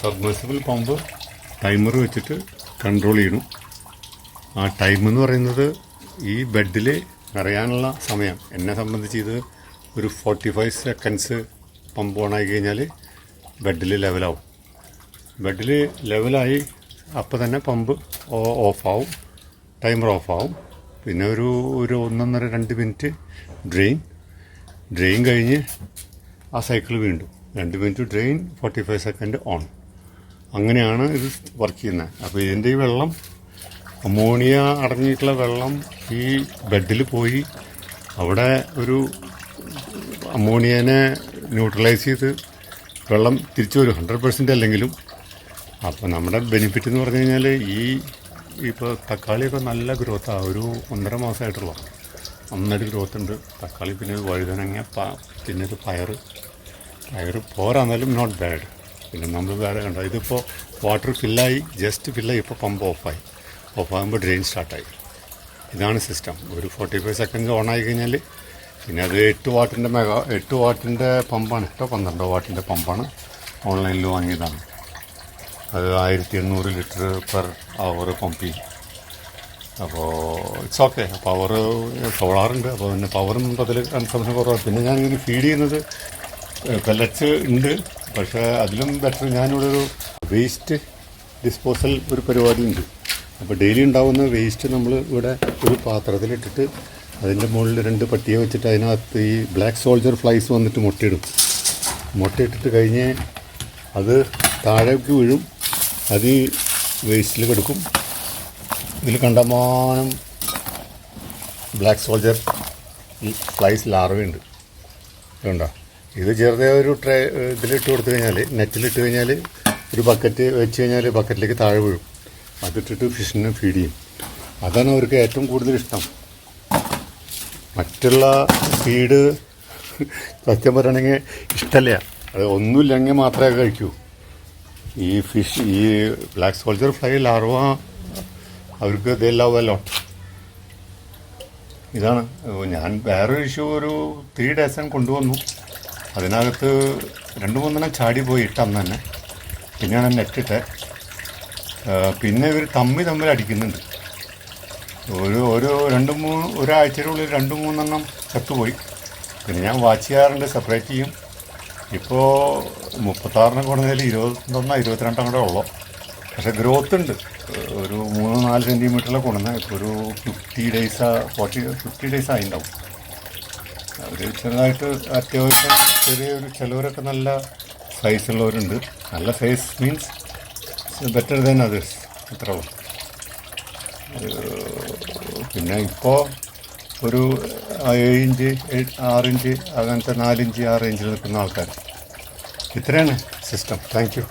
Submersible pump timer വെച്ചിട്ട് control ചെയ്യണം. ആ ടൈം എന്ന് പറയുന്നത് ഈ ബെഡിൽ നിറയാനുള്ള സമയം. എന്നെ സംബന്ധിച്ച് ഇത് ഒരു ഫോർട്ടി ഫൈവ് സെക്കൻഡ്സ് പമ്പ് ഓണായി കഴിഞ്ഞാൽ ബെഡിൽ ലെവലാവും ബെഡിൽ ലെവലായി അപ്പോൾ തന്നെ പമ്പ് ഓഫാവും ടൈമർ ഓഫാവും പിന്നെ ഒരു ഒരു ഒന്നൊന്നര രണ്ട് മിനിറ്റ് ഡ്രെയിൻ ഡ്രെയിൻ കഴിഞ്ഞ് ആ സൈക്കിൾ വീണ്ടും. രണ്ട് minute drain forty five second on അങ്ങനെയാണ് ഇത് വർക്ക് ചെയ്യുന്നത്. അപ്പോൾ ഇതിന്റെ ഈ വെള്ളം അമോണിയ അടങ്ങിയിട്ടുള്ള വെള്ളം ഈ ബെഡിൽ പോയി അവിടെ ഒരു അമോണിയനെ ന്യൂട്രലൈസ് ചെയ്ത് വെള്ളം തിരിച്ചു വരും. ഹൺഡ്രഡ് പെർസെന്റ് അല്ലെങ്കിലും. അപ്പോൾ നമ്മുടെ ബെനിഫിറ്റ് എന്ന് പറഞ്ഞു കഴിഞ്ഞാൽ ഈ ഇപ്പോൾ തക്കാളിയൊക്കെ നല്ല ഗ്രോത്താണ് ഒരു ഒന്നര മാസമായിട്ടുള്ള. നന്നായിട്ട് ഗ്രോത്ത് ഉണ്ട്. തക്കാളി പിന്നെ വഴുതനങ്ങ പിന്നെ ഒരു പയർ പയർ പോരാന്നാലും നോട്ട് ബാഡ് പിന്നെ നമ്മൾ വേറെ കണ്ടോ ഇതിപ്പോൾ വാട്ടർ ഫില്ലായി ജസ്റ്റ് ഫില്ലായി ഇപ്പോൾ പമ്പ് ഓഫായി ഓഫാകുമ്പോൾ ഡ്രെയിൻ സ്റ്റാർട്ടായി ഇതാണ് സിസ്റ്റം ഒരു ഫോർട്ടി ഫൈവ് സെക്കൻഡ് ഓൺ ആയി കഴിഞ്ഞാൽ പിന്നെ അത് എട്ട് വാട്ടിന്റെ മെഗാ എട്ട് വാട്ടിന്റെ പമ്പാണ് എട്ടോ പന്ത്രണ്ടോ വാട്ടിന്റെ പമ്പാണ് ഓൺലൈനിൽ വാങ്ങിയതാണ്. അത് ആയിരത്തി എണ്ണൂറ് ലിറ്റർ പെർ അവർ പമ്പ് ചെയ്യും അപ്പോൾ ഇറ്റ്സ് ഓക്കെ പവർ സോളാറുണ്ട് അപ്പോൾ പിന്നെ പവറും അതിൽ കൺസംഷൻ കുറവാണ്. പിന്നെ ഞാനിങ്ങനെ ഫീഡ് ചെയ്യുന്നത് പെല്ലറ്റ്സ് ഉണ്ട്. പക്ഷേ അതിലും ബെറ്റർ ഞാനിവിടെ ഒരു വേസ്റ്റ് ഡിസ്പോസൽ ഒരു പരിപാടി ഉണ്ട് അപ്പോൾ ഡെയിലി ഉണ്ടാകുന്ന വേസ്റ്റ് നമ്മൾ ഇവിടെ ഒരു പാത്രത്തിലിട്ടിട്ട് അതിന്റെ മുകളിൽ രണ്ട് പട്ടിയെ വെച്ചിട്ട് അതിനകത്ത് ഈ ബ്ലാക്ക് സോൾജർ ഫ്ലൈസ് വന്നിട്ട് മുട്ടയിടും. മുട്ടയിട്ടിട്ട് കഴിഞ്ഞ് അത് താഴേക്ക് വീഴും. അത് ഈ വേസ്റ്റിൽ കിടക്കും. ഇതിൽ കണ്ടമാനം ബ്ലാക്ക് സോൾജർ ഈ ഫ്ലൈസ് ലാർവയുണ്ട് ഇതുണ്ടോ? ഇത് ചെറുതെ ഒരു ട്രേ ഇതിലിട്ട് കൊടുത്തു കഴിഞ്ഞാൽ നെറ്റിലിട്ട് കഴിഞ്ഞാൽ ഒരു ബക്കറ്റ് വെച്ച് കഴിഞ്ഞാൽ ബക്കറ്റിലേക്ക് താഴെ വീഴും. അതിട്ടിട്ട് ഫിഷിനെ ഫീഡ് ചെയ്യും. അതാണ് അവർക്ക് ഏറ്റവും കൂടുതൽ ഇഷ്ടം. മറ്റുള്ള ഫീഡ് സത്യം പറയണമെങ്കിൽ ഇഷ്ടമല്ല അത് ഒന്നുമില്ലെങ്കിൽ മാത്രമേ കഴിക്കൂ. ഈ ഫിഷ് ഈ ബ്ലാക്ക് സോൾജർ ഫ്ലൈ ലാർവ അവർക്ക് ദേ ലവ് ഇതാണ്. ഞാൻ വേറൊരു ഇഷ്യൂ ഒരു ത്രീ ഡേയ്സ് കൊണ്ടുവന്നു. അതിനകത്ത് രണ്ട് മൂന്നെണ്ണം ചാടി പോയി ഇട്ടന്ന് തന്നെ. പിന്നെയാണ് നെറ്റിട്ട് പിന്നെ ഇവർ തമ്മി തമ്മിൽ അടിക്കുന്നുണ്ട്. ഒരു ഒരു രണ്ട് മൂന്ന് ഒരാഴ്ചയുടെ രണ്ട് മൂന്നെണ്ണം ചത്തുപോയി. പിന്നെ ഞാൻ വാച്ച് ചെയ്യാറുണ്ട് സെപ്പറേറ്റ് ചെയ്യും. ഇപ്പോൾ മുപ്പത്താറിനെ കുറഞ്ഞതിൽ ഇരുപത്തൊന്നോ ഇരുപത്തിരണ്ടോ കൂടെ ഉള്ളു. പക്ഷേ ഗ്രോത്ത് ഉണ്ട്. ഒരു മൂന്ന് നാല് സെന്റിമീറ്ററിലെ കൊണ്ടുവന്ന ഇപ്പോൾ ഒരു fifty days forty fifty days ആയിട്ടുണ്ടാവും അവർ ചെറുതായിട്ട് അത്യാവശ്യം ചെറിയൊരു ചിലവരൊക്കെ നല്ല സൈസുള്ളവരുണ്ട് നല്ല size means better than others അത്ര പിന്നെ ഇപ്പോൾ ഒരു ഏഴ് ഇഞ്ച് ആറ് ഇഞ്ച് അങ്ങനത്തെ നാലിഞ്ച് ആറ് ഇഞ്ച് നിൽക്കുന്ന ആൾക്കാർ ഇത്രയാണ് സിസ്റ്റം താങ്ക് യു